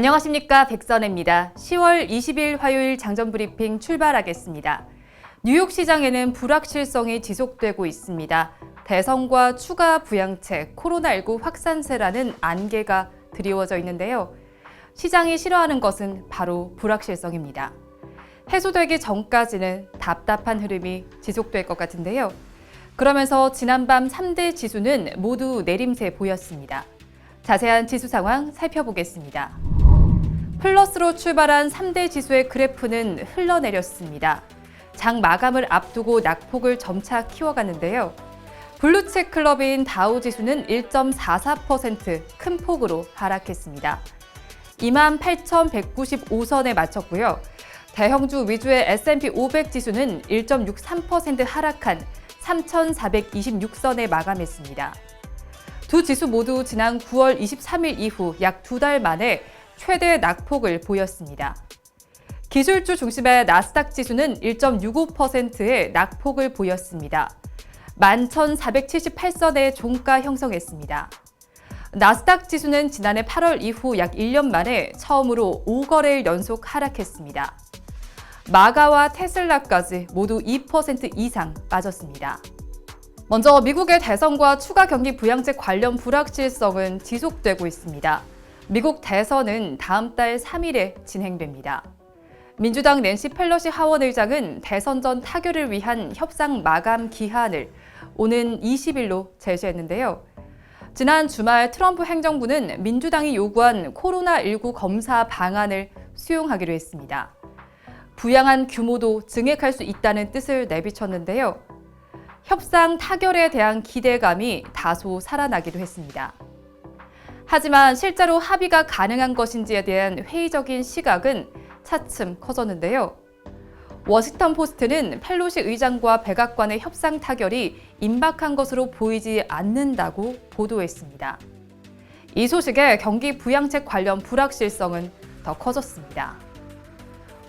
안녕하십니까 백선혜입니다. 10월 20일 화요일 장전 브리핑 출발하겠습니다. 뉴욕 시장에는 불확실성이 지속되고 있습니다. 대선과 추가 부양책, 코로나19 확산세라는 안개가 드리워져 있는데요. 시장이 싫어하는 것은 바로 불확실성입니다. 해소되기 전까지는 답답한 흐름이 지속될 것 같은데요. 그러면서 지난밤 3대 지수는 모두 내림세 보였습니다. 자세한 지수 상황 살펴보겠습니다. 플러스로 출발한 3대 지수의 그래프는 흘러내렸습니다. 장 마감을 앞두고 낙폭을 점차 키워갔는데요. 블루칩 클럽인 다우 지수는 1.44%큰 폭으로 하락했습니다. 28,195선에 마쳤고요. 대형주 위주의 S&P 500 지수는 1.63% 하락한 3,426선에 마감했습니다. 두 지수 모두 지난 9월 23일 이후 약 두 달 만에 최대 낙폭을 보였습니다. 기술주 중심의 나스닥 지수는 1.65%의 낙폭을 보였습니다. 11,478선의 종가 형성했습니다. 나스닥 지수는 지난해 8월 이후 약 1년 만에 처음으로 5거래일 연속 하락했습니다. 마가와 테슬라까지 모두 2% 이상 빠졌습니다. 먼저 미국의 대선과 추가 경기 부양책 관련 불확실성은 지속되고 있습니다. 미국 대선은 다음 달 3일에 진행됩니다. 민주당 낸시 펠러시 하원 의장은 대선 전 타결을 위한 협상 마감 기한을 오는 20일로 제시했는데요. 지난 주말 트럼프 행정부는 민주당이 요구한 코로나19 검사 방안을 수용하기로 했습니다. 부양한 규모도 증액할 수 있다는 뜻을 내비쳤는데요. 협상 타결에 대한 기대감이 다소 살아나기도 했습니다. 하지만 실제로 합의가 가능한 것인지에 대한 회의적인 시각은 차츰 커졌는데요. 워싱턴 포스트는 펠로시 의장과 백악관의 협상 타결이 임박한 것으로 보이지 않는다고 보도했습니다. 이 소식에 경기 부양책 관련 불확실성은 더 커졌습니다.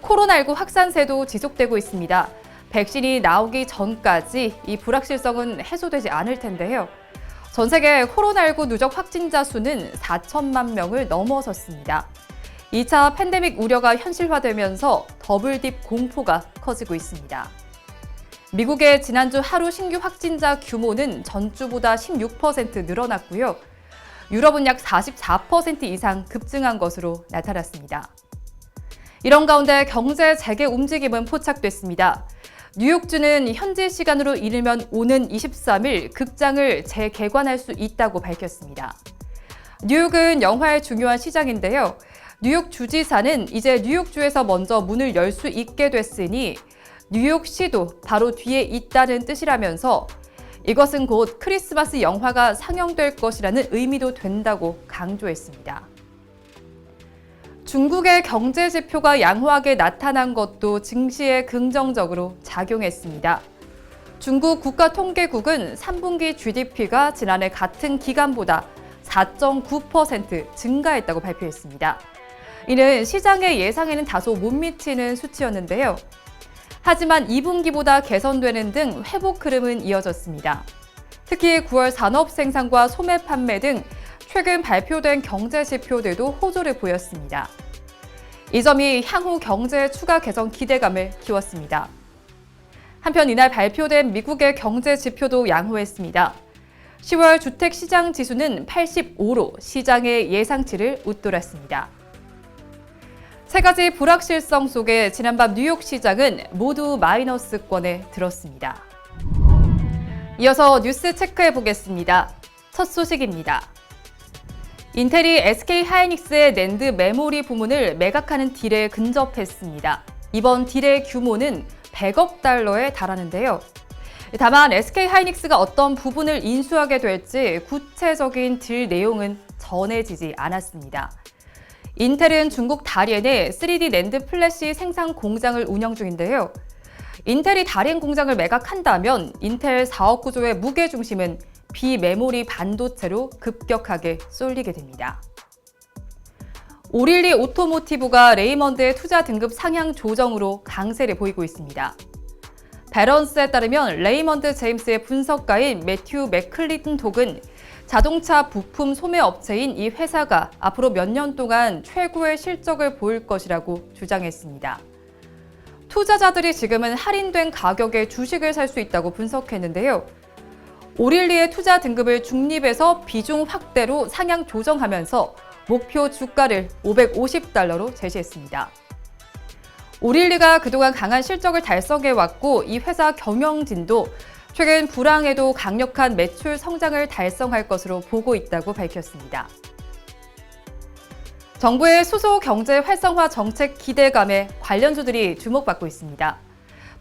코로나19 확산세도 지속되고 있습니다. 백신이 나오기 전까지 이 불확실성은 해소되지 않을 텐데요. 전 세계 코로나19 누적 확진자 수는 4천만 명을 넘어섰습니다. 2차 팬데믹 우려가 현실화되면서 더블딥 공포가 커지고 있습니다. 미국의 지난주 하루 신규 확진자 규모는 전주보다 16% 늘어났고요. 유럽은 약 44% 이상 급증한 것으로 나타났습니다. 이런 가운데 경제 재개 움직임은 포착됐습니다. 뉴욕주는 현지 시간으로 이르면 오는 23일 극장을 재개관할 수 있다고 밝혔습니다. 뉴욕은 영화의 중요한 시장인데요. 뉴욕 주지사는 이제 뉴욕주에서 먼저 문을 열 수 있게 됐으니 뉴욕시도 바로 뒤에 있다는 뜻이라면서 이것은 곧 크리스마스 영화가 상영될 것이라는 의미도 된다고 강조했습니다. 중국의 경제 지표가 양호하게 나타난 것도 증시에 긍정적으로 작용했습니다. 중국 국가통계국은 3분기 GDP가 지난해 같은 기간보다 4.9% 증가했다고 발표했습니다. 이는 시장의 예상에는 다소 못 미치는 수치였는데요. 하지만 2분기보다 개선되는 등 회복 흐름은 이어졌습니다. 특히 9월 산업 생산과 소매 판매 등 최근 발표된 경제 지표들도 호조를 보였습니다. 이 점이 향후 경제 추가 개선 기대감을 키웠습니다. 한편 이날 발표된 미국의 경제 지표도 양호했습니다. 10월 주택 시장 지수는 85로 시장의 예상치를 웃돌았습니다. 세 가지 불확실성 속에 지난밤 뉴욕 시장은 모두 마이너스권에 들었습니다. 이어서 뉴스 체크해 보겠습니다. 첫 소식입니다. 인텔이 SK 하이닉스의 낸드 메모리 부문을 매각하는 딜에 근접했습니다. 이번 딜의 규모는 100억 달러에 달하는데요. 다만 SK 하이닉스가 어떤 부분을 인수하게 될지 구체적인 딜 내용은 전해지지 않았습니다. 인텔은 중국 다롄에 3D 낸드 플래시 생산 공장을 운영 중인데요. 인텔이 다롄 공장을 매각한다면 인텔 사업 구조의 무게 중심은 비메모리 반도체로 급격하게 쏠리게 됩니다. 오릴리 오토모티브가 레이먼드의 투자 등급 상향 조정으로 강세를 보이고 있습니다. 배런스에 따르면 레이먼드 제임스의 분석가인 매튜 맥클리튼 독은 자동차 부품 소매 업체인 이 회사가 앞으로 몇 년 동안 최고의 실적을 보일 것이라고 주장했습니다. 투자자들이 지금은 할인된 가격에 주식을 살 수 있다고 분석했는데요. 오릴리의 투자 등급을 중립에서 비중 확대로 상향 조정하면서 목표 주가를 550달러로 제시했습니다. 오릴리가 그동안 강한 실적을 달성해왔고 이 회사 경영진도 최근 불황에도 강력한 매출 성장을 달성할 것으로 보고 있다고 밝혔습니다. 정부의 수소 경제 활성화 정책 기대감에 관련주들이 주목받고 있습니다.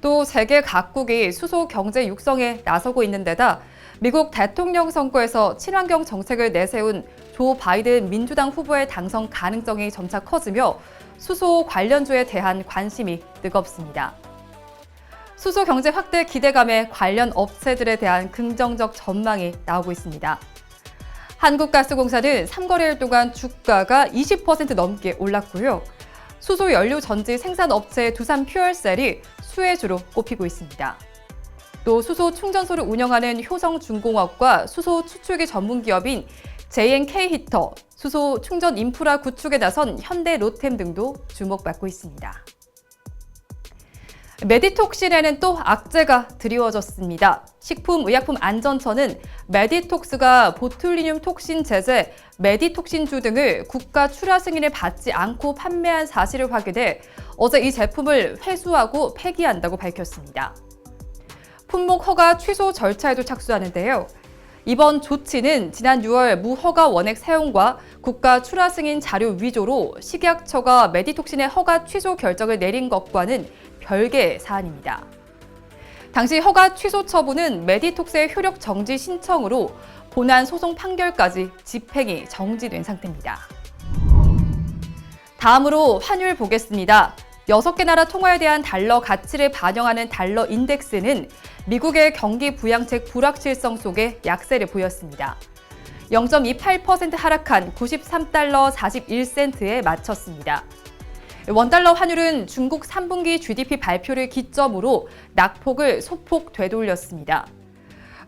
또 세계 각국이 수소 경제 육성에 나서고 있는 데다 미국 대통령 선거에서 친환경 정책을 내세운 조 바이든 민주당 후보의 당선 가능성이 점차 커지며 수소 관련주에 대한 관심이 뜨겁습니다. 수소 경제 확대 기대감에 관련 업체들에 대한 긍정적 전망이 나오고 있습니다. 한국가스공사는 3거래일 동안 주가가 20% 넘게 올랐고요. 수소 연료 전지 생산 업체 두산 퓨얼셀이 수혜주로 꼽히고 있습니다. 또 수소 충전소를 운영하는 효성중공업과 수소 추출기 전문 기업인 JNK 히터, 수소 충전 인프라 구축에 나선 현대 로템 등도 주목받고 있습니다. 메디톡신에는 또 악재가 드리워졌습니다. 식품의약품 안전처는 메디톡스가 보툴리늄 톡신 제제, 메디톡신주 등을 국가 출하 승인을 받지 않고 판매한 사실을 확인해 어제 이 제품을 회수하고 폐기한다고 밝혔습니다. 품목 허가 취소 절차에도 착수하는데요. 이번 조치는 지난 6월 무허가 원액 사용과 국가 출하 승인 자료 위조로 식약처가 메디톡신의 허가 취소 결정을 내린 것과는 별개의 사안입니다. 당시 허가 취소 처분은 메디톡스의 효력 정지 신청으로 본안 소송 판결까지 집행이 정지된 상태입니다. 다음으로 환율 보겠습니다. 6개 나라 통화에 대한 달러 가치를 반영하는 달러 인덱스는 미국의 경기 부양책 불확실성 속에 약세를 보였습니다. 0.28% 하락한 93달러 41센트에 마쳤습니다. 원달러 환율은 중국 3분기 GDP 발표를 기점으로 낙폭을 소폭 되돌렸습니다.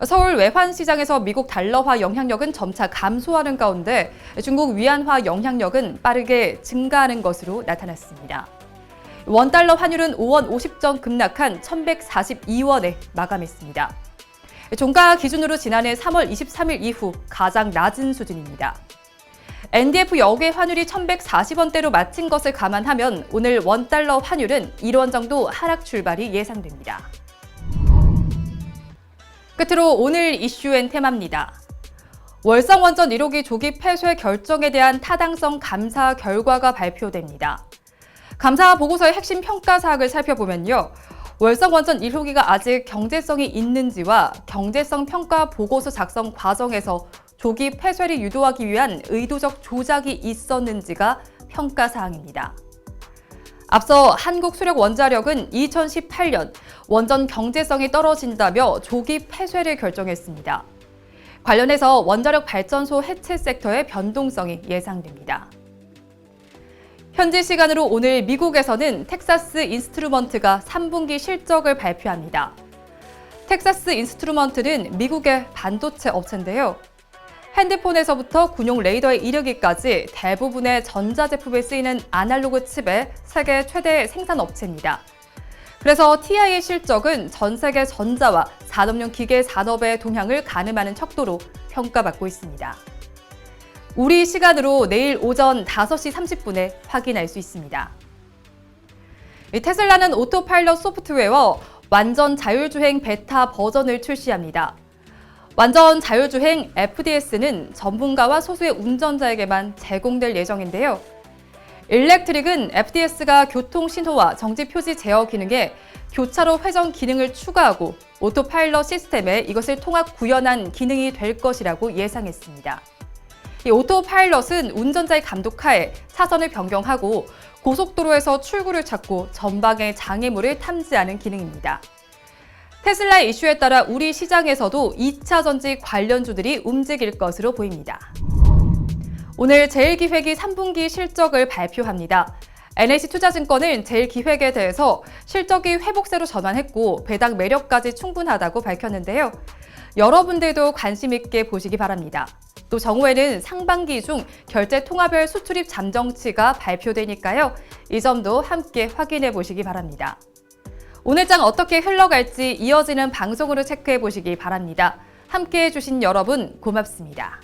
서울 외환 시장에서 미국 달러화 영향력은 점차 감소하는 가운데 중국 위안화 영향력은 빠르게 증가하는 것으로 나타났습니다. 원달러 환율은 5원 50전 급락한 1142원에 마감했습니다. 종가 기준으로 지난해 3월 23일 이후 가장 낮은 수준입니다. NDF 역의 환율이 1140원대로 마친 것을 감안하면 오늘 원달러 환율은 1원 정도 하락 출발이 예상됩니다. 끝으로 오늘 이슈엔 테마입니다. 월성원전 1호기 조기 폐쇄 결정에 대한 타당성 감사 결과가 발표됩니다. 감사 보고서의 핵심 평가 사항을 살펴보면요. 월성 원전 1호기가 아직 경제성이 있는지와 경제성 평가 보고서 작성 과정에서 조기 폐쇄를 유도하기 위한 의도적 조작이 있었는지가 평가 사항입니다. 앞서 한국수력원자력은 2018년 원전 경제성이 떨어진다며 조기 폐쇄를 결정했습니다. 관련해서 원자력 발전소 해체 섹터의 변동성이 예상됩니다. 현지 시간으로 오늘 미국에서는 텍사스 인스트루먼트가 3분기 실적을 발표합니다. 텍사스 인스트루먼트는 미국의 반도체 업체인데요. 핸드폰에서부터 군용 레이더에 이르기까지 대부분의 전자제품에 쓰이는 아날로그 칩의 세계 최대 생산 업체입니다. 그래서 TI의 실적은 전 세계 전자와 산업용 기계 산업의 동향을 가늠하는 척도로 평가받고 있습니다. 우리 시간으로 내일 오전 5시 30분에 확인할 수 있습니다. 테슬라는 오토파일럿 소프트웨어 완전 자율주행 베타 버전을 출시합니다. 완전 자율주행 FDS는 전문가와 소수의 운전자에게만 제공될 예정인데요. 일렉트릭은 FDS가 교통 신호와 정지 표지 제어 기능에 교차로 회전 기능을 추가하고 오토파일럿 시스템에 이것을 통합 구현한 기능이 될 것이라고 예상했습니다. 이 오토파일럿은 운전자의 감독하에 사선을 변경하고 고속도로에서 출구를 찾고 전방의 장애물을 탐지하는 기능입니다. 테슬라 이슈에 따라 우리 시장에서도 2차 전지 관련주들이 움직일 것으로 보입니다. 오늘 제일기획이 3분기 실적을 발표합니다. NH투자증권은 제일기획에 대해서 실적이 회복세로 전환했고 배당 매력까지 충분하다고 밝혔는데요. 여러분들도 관심 있게 보시기 바랍니다. 또 정오에는 상반기 중 결제 통화별 수출입 잠정치가 발표되니까요. 이 점도 함께 확인해 보시기 바랍니다. 오늘 장 어떻게 흘러갈지 이어지는 방송으로 체크해 보시기 바랍니다. 함께 해주신 여러분 고맙습니다.